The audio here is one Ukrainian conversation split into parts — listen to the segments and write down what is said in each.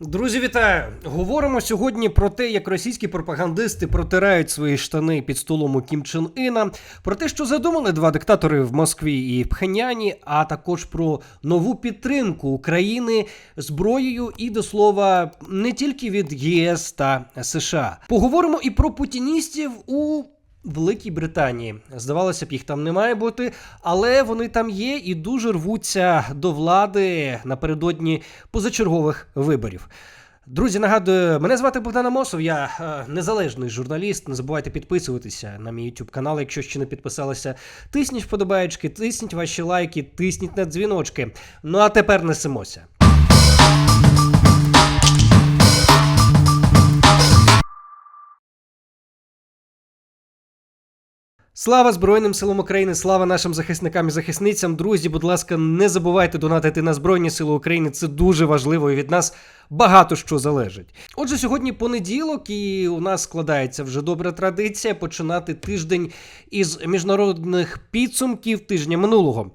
Друзі, вітаю! Говоримо сьогодні про те, як російські пропагандисти протирають свої штани під столом у Кім Чен Іна, про те, що задумали два диктатори в Москві і Пхеняні, а також про нову підтримку України зброєю і до слова не тільки від ЄС та США. Поговоримо і про путіністів у Великій Британії. Здавалося б, їх там не має бути, але вони там є і дуже рвуться до влади напередодні позачергових виборів. Друзі, нагадую, мене звати Богдан Амосов, я е, незалежний журналіст. Не забувайте підписуватися на мій YouTube канал, якщо ще не підписалися. Тисніть вподобаєчки, тисніть ваші лайки, тисніть на дзвіночки. Ну а тепер несемося. Слава Збройним силам України, слава нашим захисникам і захисницям. Друзі, будь ласка, не забувайте донатити на Збройні Сили України. Це дуже важливо і від нас багато що залежить. Отже, сьогодні понеділок, і у нас складається вже добра традиція починати тиждень із міжнародних підсумків тижня минулого.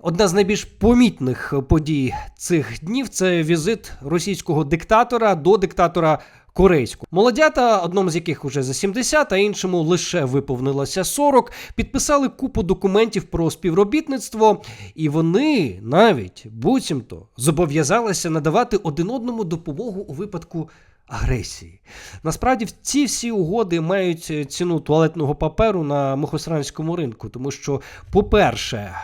Одна з найбільш помітних подій цих днів це візит російського диктатора до диктатора корейського. Молодята, одному з яких уже за 70, а іншому лише виповнилося 40, підписали купу документів про співробітництво, і вони навіть буцімто зобов'язалися надавати один одному допомогу у випадку агресії. Насправді, ці всі угоди мають е, ціну туалетного паперу на мухосранському ринку, тому що, по-перше, е,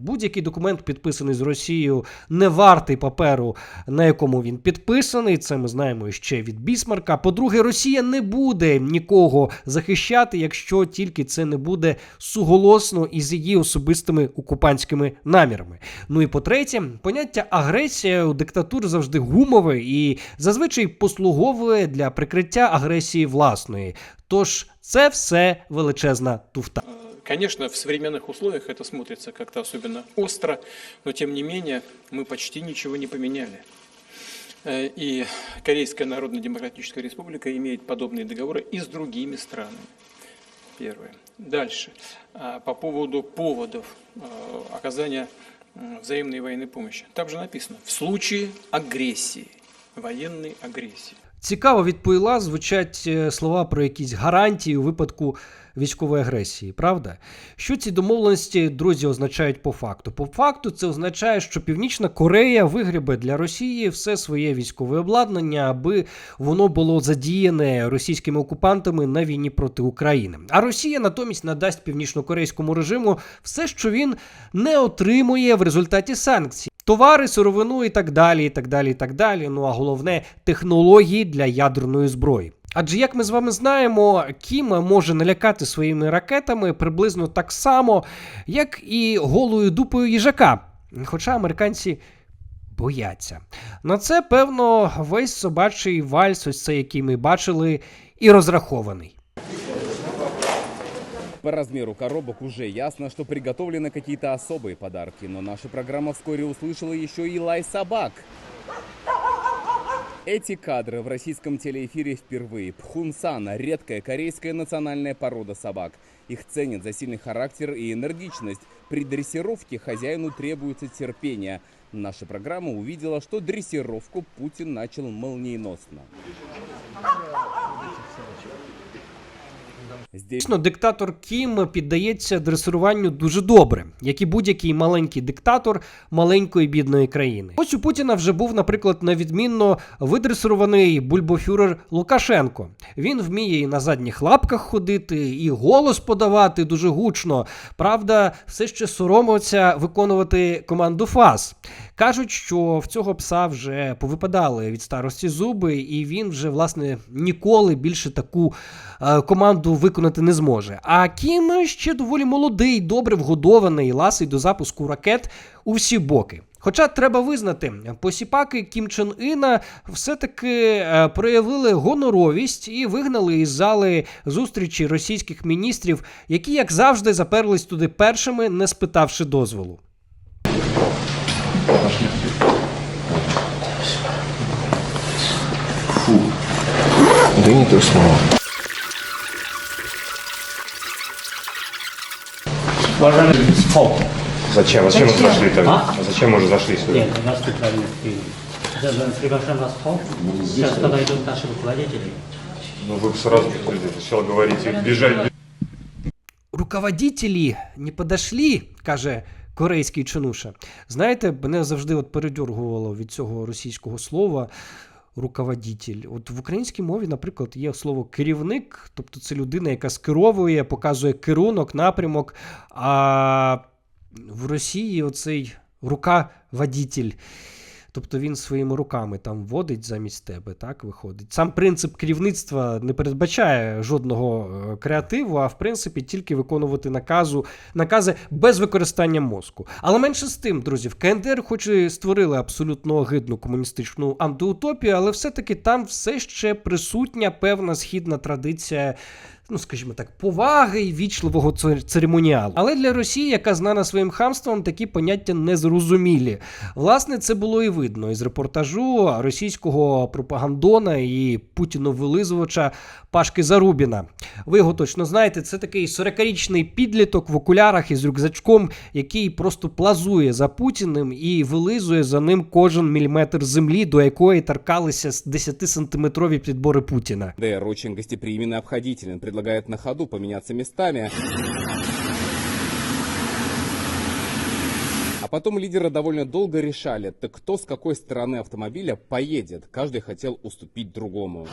будь-який документ, підписаний з Росією, не вартий паперу, на якому він підписаний. Це ми знаємо ще від Бісмарка. По-друге, Росія не буде нікого захищати, якщо тільки це не буде суголосно із її особистими окупантськими намірами. Ну і по-третє, поняття агресія у диктатур завжди гумове і зазвичай послуговує для прикриття агресії власної. Тож це все величезна туфта. Конечно, в современных условиях это смотрится как-то особенно остро, но тем не менее мы почти ничего не поменяли. Э, И Корейская Народно-Демократическая Республика имеет подобные договоры и с другими странами. Первое. Дальше. А, По поводу поводов э, оказания м, взаимной военной помощи. Там же написано «в случае агрессии», военной агрессии. Цікаво відповіла звучать е, слова про якісь гарантії у випадку військової агресії, правда? Що ці домовленості, друзі, означають по факту? По факту це означає, що Північна Корея вигрібе для Росії все своє військове обладнання, аби воно було задіяне російськими окупантами на війні проти України. А Росія натомість надасть північнокорейському режиму все, що він не отримує в результаті санкцій. Товари, сировину і так далі, і так далі, і так далі. Ну а головне технології для ядерної зброї. Адже як ми з вами знаємо, Кім може налякати своїми ракетами приблизно так само, як і голою дупою їжака. Хоча американці бояться. На це, певно, весь собачий вальс, ось цей, який ми бачили, і розрахований. По размеру коробок уже ясно, что приготовлены какие-то особые подарки, но наша программа вскоре услышала еще и лай собак. Эти кадры в российском телеэфире впервые. Пхунсан – редкая корейская национальная порода собак. Их ценят за сильный характер и энергичность. При дрессировке хозяину требуется терпение. Наша программа увидела, что дрессировку Путин начал молниеносно. Дійсно, диктатор Кім піддається дресируванню дуже добре, як і будь-який маленький диктатор маленької бідної країни. Ось у Путіна вже був, наприклад, на відмінно видресирований бульбофюрер Лукашенко. Він вміє і на задніх лапках ходити, і голос подавати дуже гучно. Правда, все ще соромиться виконувати команду ФАС. Кажуть, що в цього пса вже повипадали від старості зуби, і він вже власне ніколи більше таку е, команду виконати не зможе. А Кім ще доволі молодий, добре вгодований, ласий до запуску ракет у всі боки. Хоча треба визнати, посіпаки Кім Чен Іна все-таки е, проявили гоноровість і вигнали із зали зустрічі російських міністрів, які, як завжди, заперлись туди першими, не спитавши дозволу. Да и не то слово. Уважаемый Стоп. Зачем? Зачем мы Зачем? зашли тогда? А? А Зачем мы уже зашли сюда? Нет, у нас неправильно приняли. Даже приглашаем вас в холл. Сейчас подойдут наши руководители. Ну вы бы сразу предупредили. Сначала говорите, бежать Руководителі не подошли, каже корейський чинуша. Знаєте, мене завжди от передьоргувало від цього російського слова. Руководитель. От в українській мові, наприклад, є слово керівник, тобто це людина, яка скеровує, показує керунок, напрямок. А в Росії оцей рука-водитель. Тобто він своїми руками там водить замість тебе, так виходить. Сам принцип керівництва не передбачає жодного е, креативу, а в принципі тільки виконувати наказу, накази без використання мозку. Але менше з тим, друзі, в КНДР, хоч і створили абсолютно огидну комуністичну антиутопію, але все-таки там все ще присутня певна східна традиція. Ну, скажімо так, поваги і вічливого цер- церемоніалу. Але для Росії, яка знана своїм хамством, такі поняття незрозумілі. Власне, це було і видно із репортажу російського пропагандона і путіно-вилизувача Пашки Зарубіна. Ви його точно знаєте, це такий 40-річний підліток в окулярах із рюкзачком, який просто плазує за Путіним і вилизує за ним кожен міліметр землі, до якої торкалися 10-сантиметрові підбори Путіна. ДР очень гостеприимен и обходителен, предлагает на ходу поменяться местами. А потом лидеры довольно долго решали, так кто с какой стороны автомобиля поедет. Каждый хотел уступить другому.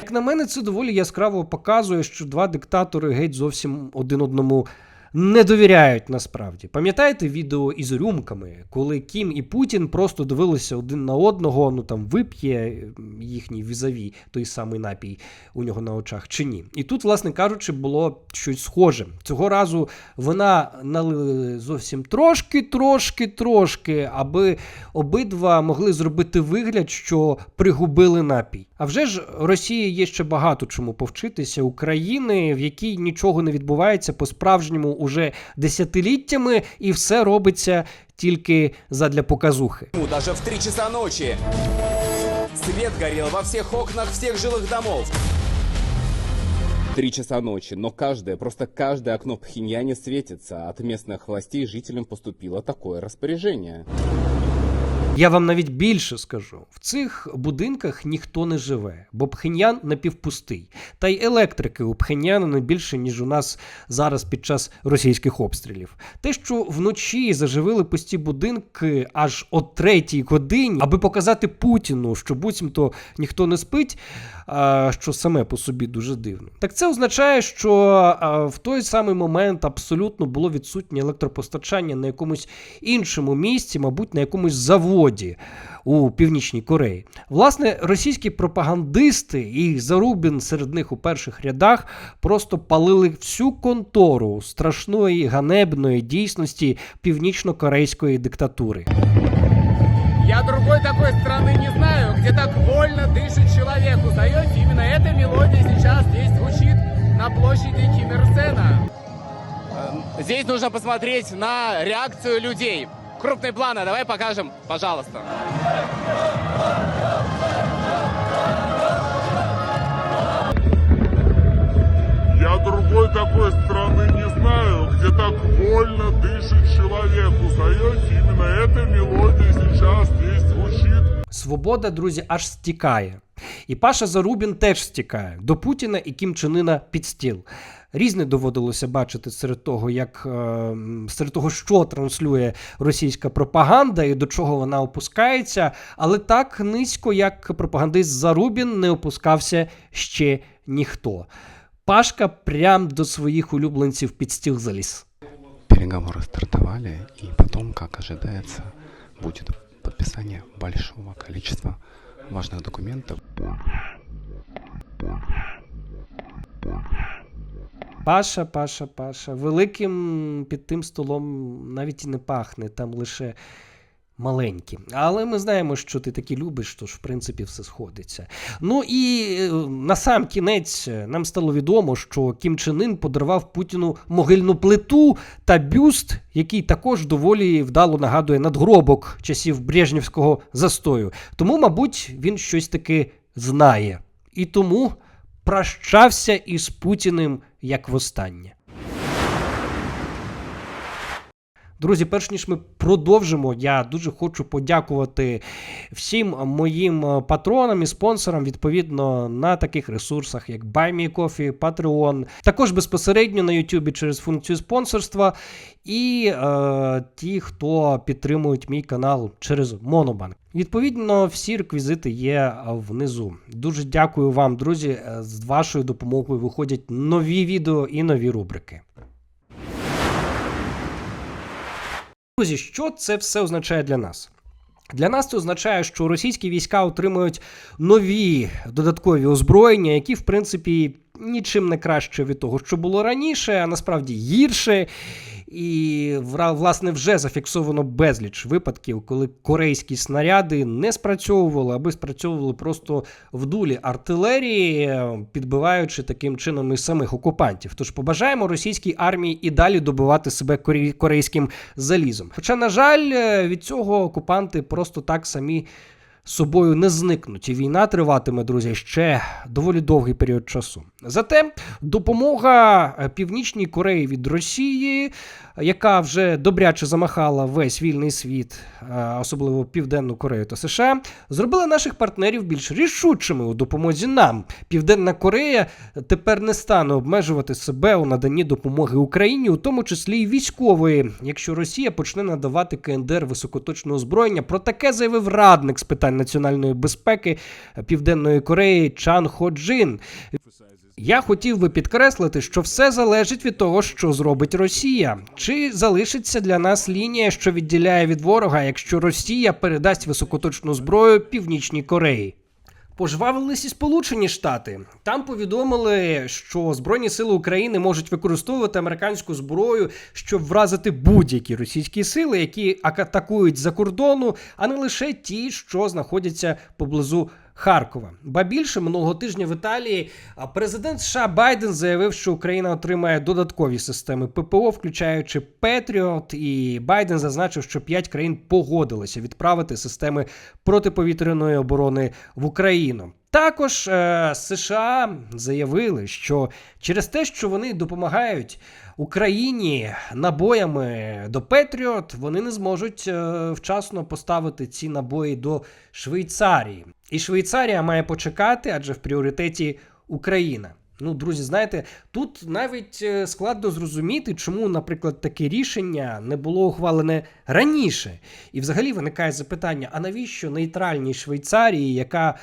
Як на мене, це доволі яскраво показує, що два диктатори геть зовсім один одному не довіряють насправді. Пам'ятаєте відео із рюмками, коли Кім і Путін просто дивилися один на одного, ну там вип'є їхній візаві той самий напій у нього на очах чи ні. І тут, власне кажучи, було щось схоже. Цього разу вона налили зовсім трошки, трошки, трошки, аби обидва могли зробити вигляд, що пригубили напій. А вже ж Росії є ще багато чому повчитися України, в якій нічого не відбувається по-справжньому уже десятиліттями, і все робиться тільки задля показухи. Даже в 3 часа ночи. Свет горел во всех окнах всех жилых домов. Три часа ночи, но каждое, просто каждое окно Пхеньяне светится. От местных властей жителям поступило такое распоряжение. Я вам навіть більше скажу: в цих будинках ніхто не живе, бо Пхеньян напівпустий. Та й електрики у Пхеньяна не більше, ніж у нас зараз під час російських обстрілів. Те, що вночі заживили пусті будинки аж о третій годині, аби показати Путіну, що буцімто ніхто не спить, а, що саме по собі дуже дивно. Так це означає, що в той самий момент абсолютно було відсутнє електропостачання на якомусь іншому місці, мабуть, на якомусь заводі у Північній Кореї. Власне, російські пропагандисти і Зарубін серед них у перших рядах просто палили всю контору страшної ганебної дійсності північно-корейської диктатури. Я другой такой страны не знаю, где так вольно дышит человек. Узнаете, именно эта мелодия сейчас здесь звучит на площади Ким Ир Сена. Э, Здесь нужно посмотреть на реакцию людей. Крупные планы, давай покажем, пожалуйста. Я другой такой страны не знаю, где так вольно дышит человек. Узнаете, именно эта мелодия сейчас здесь звучит. Свобода, друзі, аж стікає. І Паша Зарубін теж стікає до Путіна і Кім Чен Іна під стіл. Різне доводилося бачити серед того, як е, серед того, що транслює російська пропаганда і до чого вона опускається, але так низько, як пропагандист Зарубін, не опускався ще ніхто. Пашка прям до своїх улюбленців під стіл заліз. Переговоры стартовали, и потом, как ожидается, будет подписание большого количества важных документов. Паша, Паша, Паша. Великим під тим столом навіть і не пахне, там лише маленькі. Але ми знаємо, що ти такі любиш, тож в принципі все сходиться. Ну і е, на сам кінець е, нам стало відомо, що Кім Чен Ын подарував Путіну могильну плиту та бюст, який також доволі вдало нагадує надгробок часів Брежнівського застою. Тому, мабуть, він щось таки знає. І тому прощався із Путіним як востаннє. Друзі, перш ніж ми продовжимо, я дуже хочу подякувати всім моїм е, патронам і спонсорам, відповідно, на таких ресурсах, як BuyMeCoffee, Patreon, також безпосередньо на YouTube через функцію спонсорства, і е, ті, хто підтримують мій канал через Monobank. Відповідно, всі реквізити є е, внизу. Дуже дякую вам, друзі. Е, З вашою допомогою виходять нові відео і нові рубрики. Друзі, що це все означає для нас? Для нас це означає, що російські війська отримують нові додаткові озброєння, які, в принципі, нічим не краще від того, що було раніше, а насправді гірше. І власне вже зафіксовано безліч випадків, коли корейські снаряди не спрацьовували, аби спрацьовували просто в дулі артилерії, підбиваючи таким чином і самих окупантів. Тож побажаємо російській армії і далі добивати себе корейським залізом. Хоча, на жаль, від цього окупанти просто так самі собою не зникнуть. І війна триватиме, друзі, ще доволі довгий період часу. Зате допомога е, Північній Кореї від Росії, яка вже добряче замахала весь вільний світ, е, особливо Південну Корею та США, зробила наших партнерів більш рішучими у допомозі нам. Південна Корея тепер не стане обмежувати себе у наданні допомоги Україні, у тому числі й військової, якщо Росія почне надавати КНДР високоточне озброєння. Про таке заявив радник з питань національної безпеки Південної Кореї Чан Ходжин. Я хотів би підкреслити, що все залежить від того, що зробить Росія. Чи залишиться для нас лінія, що відділяє від ворога, якщо Росія передасть високоточну зброю Північній Кореї? Пожвавились Сполучені Штати. Там повідомили, що Збройні Сили України можуть використовувати американську зброю, щоб вразити будь-які російські сили, які атакують за кордону, а не лише ті, що знаходяться поблизу Харкова. Ба більше минулого тижня в Італії президент США Байден заявив, що Україна отримає додаткові системи ППО, включаючи Петріот. І Байден зазначив, що п'ять країн погодилися відправити системи протиповітряної оборони в Україну. Також е, США заявили, що через те, що вони допомагають Україні набоями до Петріот, вони не зможуть е, вчасно поставити ці набої до Швейцарії. І Швейцарія має почекати, адже в пріоритеті Україна. Ну, друзі, знаєте, тут навіть е, складно зрозуміти, чому, наприклад, таке рішення не було ухвалене раніше. І взагалі виникає запитання: а навіщо нейтральній Швейцарії, яка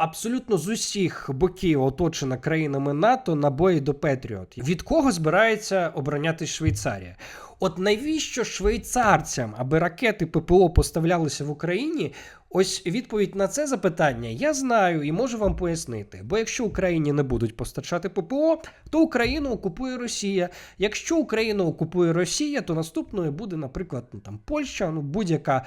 абсолютно з усіх боків оточена країнами НАТО набої до Петріот? Від кого збирається оборонятись Швейцарія? От навіщо швейцарцям, аби ракети ППО поставлялися в Україні? Ось відповідь на це запитання я знаю і можу вам пояснити. Бо якщо Україні не будуть постачати ППО, то Україну окупує Росія. Якщо Україну окупує Росія, то наступною буде, наприклад, ну там Польща, ну будь-яка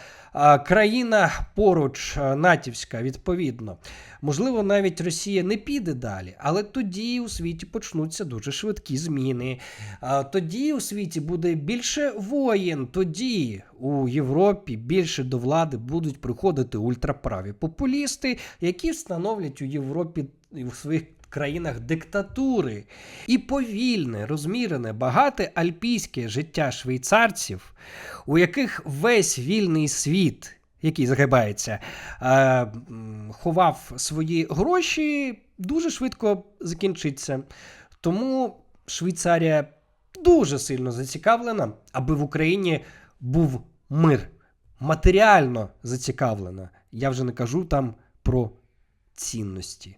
країна поруч а, натівська, відповідно. Можливо, навіть Росія не піде далі, але тоді у світі почнуться дуже швидкі зміни. А, тоді у світі буде більше воєн. Тоді у Європі більше до влади будуть приходити ультраправі популісти, які встановлять у Європі в своїх країнах диктатури. І повільне, розмірене, багате альпійське життя швейцарців, у яких весь вільний світ. Який загибається, е, ховав свої гроші, дуже швидко закінчиться. Тому Швейцарія дуже сильно зацікавлена, аби в Україні був мир. Матеріально зацікавлена. Я вже не кажу там про цінності.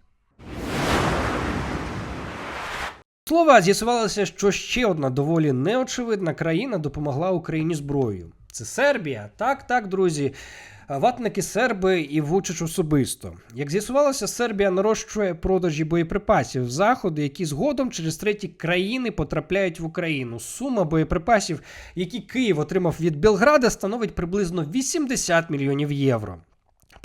Слова з'ясувалося, що ще одна доволі неочевидна країна допомогла Україні зброєю. Це Сербія. Так, так, друзі. Ватники серби і Вучич особисто. Як з'ясувалося, Сербія нарощує продажі боєприпасів заходи, які згодом через треті країни потрапляють в Україну. Сума боєприпасів, які Київ отримав від Білграда, становить приблизно 80 мільйонів євро.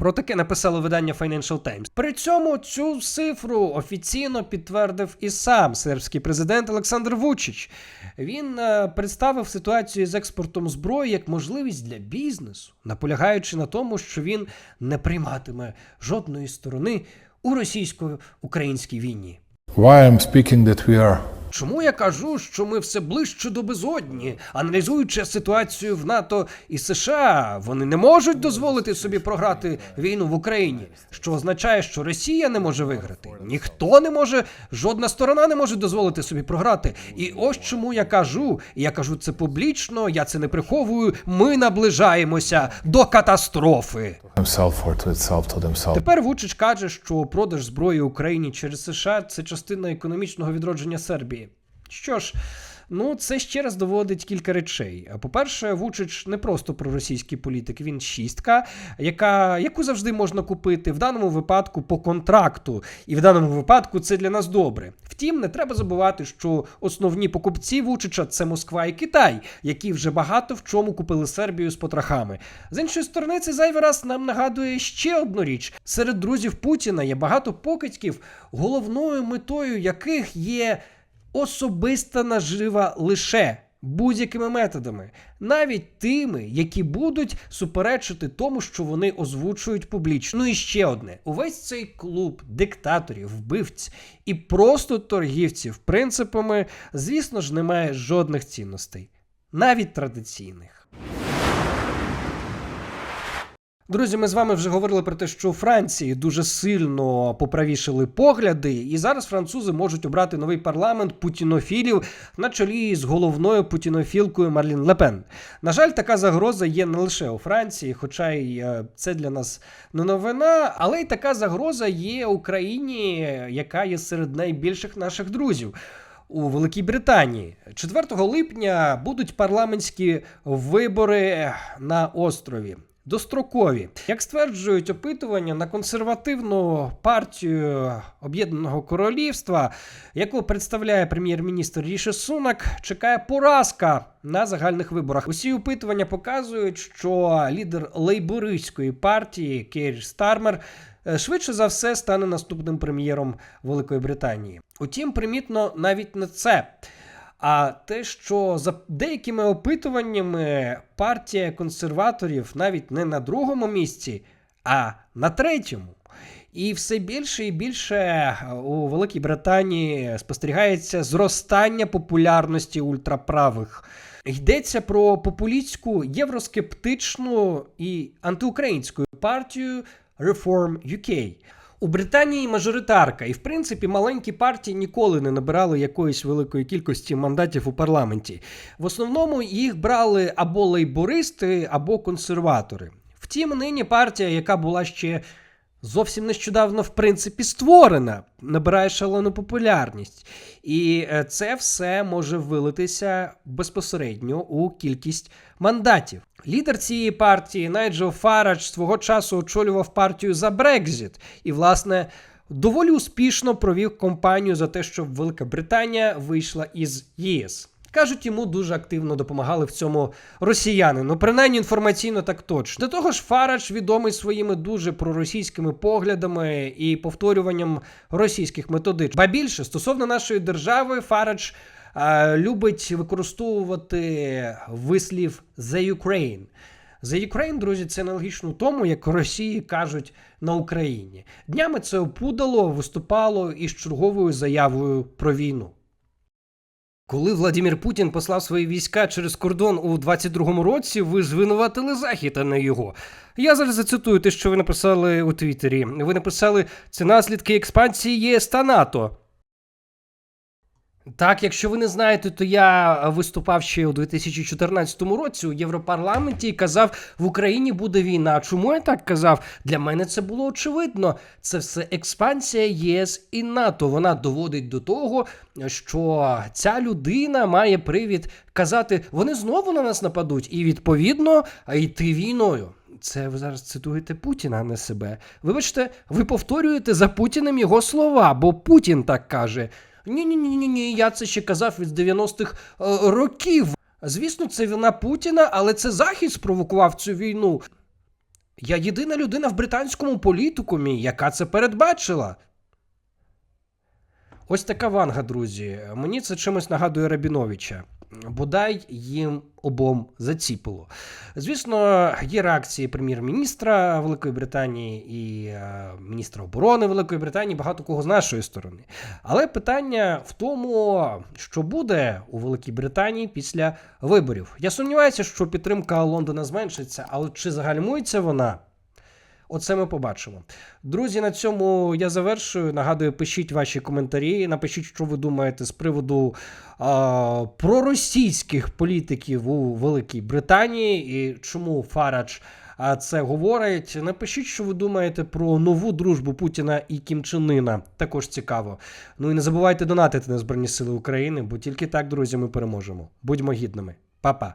Про таке написало видання Financial Times. При цьому цю цифру офіційно підтвердив і сам сербський президент Олександр Вучич. Він е, представив ситуацію з експортом зброї як можливість для бізнесу, наполягаючи на тому, що він не прийматиме жодної сторони у російсько-українській війні. Why I'm speaking that we are Чому я кажу, що ми все ближче до безодні, аналізуючи ситуацію в НАТО і США, вони не можуть дозволити собі програти війну в Україні, що означає, що Росія не може виграти. Ніхто не може, жодна сторона не може дозволити собі програти. І ось чому я кажу, я кажу це публічно, я це не приховую. Ми наближаємося до катастрофи. Тепер Вучич каже, що продаж зброї Україні через США це частина економічного відродження Сербії. Що ж, ну це ще раз доводить кілька речей. По-перше, Вучич не просто проросійський політик, він шістка, яка, яку завжди можна купити в даному випадку по контракту. І в даному випадку це для нас добре. Втім, не треба забувати, що основні покупці Вучича це Москва і Китай, які вже багато в чому купили Сербію з потрохами. З іншої сторони, це зайвий раз нам нагадує ще одну річ: серед друзів Путіна є багато покидьків, головною метою яких є особиста нажива лише. Будь-якими методами, навіть тими, які будуть суперечити тому, що вони озвучують публічно. Ну і ще одне: увесь цей клуб диктаторів, вбивць і просто торгівців принципами, звісно ж, немає жодних цінностей, навіть традиційних. Друзі, ми з вами вже говорили про те, що у Франції дуже сильно поправішали погляди, і зараз французи можуть обрати новий парламент путінофілів на чолі з головною путінофілкою Марлін Лепен. На жаль, така загроза є не лише у Франції, хоча й е, це для нас не новина, але й така загроза є Україні, яка є серед найбільших наших друзів. У Великій Британії 4 липня будуть парламентські вибори на острові. Дострокові, як стверджують опитування на консервативну партію Об'єднаного Королівства, яку представляє прем'єр-міністр Ріші Сунак, чекає поразка на загальних виборах. Усі опитування показують, що лідер лейбористської партії Кейр Стармер е, швидше за все стане наступним прем'єром Великої Британії. Утім, примітно навіть не це. А те, що за деякими опитуваннями партія консерваторів навіть не на другому місці, а на третьому. І все більше і більше у Великій Британії спостерігається зростання популярності ультраправих. Йдеться про популістську євроскептичну і антиукраїнську партію Reform UK. У Британії мажоритарка, і в принципі маленькі партії ніколи не набирали якоїсь великої кількості мандатів у парламенті. В основному їх брали або лейбористи, або консерватори. Втім, нині партія, яка була ще зовсім нещодавно, в принципі, створена, набирає шалену популярність. І е, це все може вилитися безпосередньо у кількість мандатів. Лідер цієї партії Найджел Фарадж свого часу очолював партію за Брекзіт і, власне, доволі успішно провів кампанію за те, щоб Велика Британія вийшла із ЄС. Кажуть, йому дуже активно допомагали в цьому росіяни. Ну, принаймні інформаційно так точно. До того ж, Фарадж відомий своїми дуже проросійськими поглядами і повторюванням російських методич. Ба більше стосовно нашої держави, Фарадж е, любить використовувати вислів «The Ukraine». The Ukraine, друзі, це аналогічно тому, як Росії кажуть на Україні. Днями це опудало виступало із черговою заявою про війну. Коли Владимир Путін послав свої війська через кордон у 22-му році, ви звинуватили Захід, а не його. Я зараз зацитую те, що ви написали у Твіттері. Ви написали це наслідки експансії ЄС та НАТО. Так, якщо ви не знаєте, то я виступав ще у 2014 році у Європарламенті і казав, в Україні буде війна. Чому я так казав? Для мене це було очевидно. Це все експансія єС і НАТО. Вона доводить до того, що ця людина має привід казати, вони знову на нас нападуть, і відповідно йти війною. Це ви зараз цитуєте Путіна, а не себе. Вибачте, ви повторюєте за Путіним його слова, бо Путін так каже. Ні, ні, ні, ні, ні, я це ще казав від 90-х е, років. Звісно, це вина Путіна, але це Захід спровокував цю війну. Я єдина людина в британському політикумі, яка це передбачила. Ось така ванга, друзі. Мені це чимось нагадує Рабіновича. Бодай їм обом заціпило. Звісно, є реакції прем'єр-міністра Великої Британії і е, міністра оборони Великої Британії, багато кого з нашої сторони. Але питання в тому, що буде у Великій Британії після виборів. Я сумніваюся, що підтримка Лондона зменшиться, але чи загальмується вона? Оце ми побачимо. Друзі, на цьому я завершую. Нагадую, пишіть ваші коментарі. Напишіть, що ви думаєте з приводу а, проросійських політиків у Великій Британії і чому Фарадж це говорить. Напишіть, що ви думаєте про нову дружбу Путіна і Кім Чен Ына. Також цікаво. Ну і не забувайте донатити на Збройні Сили України, бо тільки так, друзі, ми переможемо. Будьмо гідними. Па-па.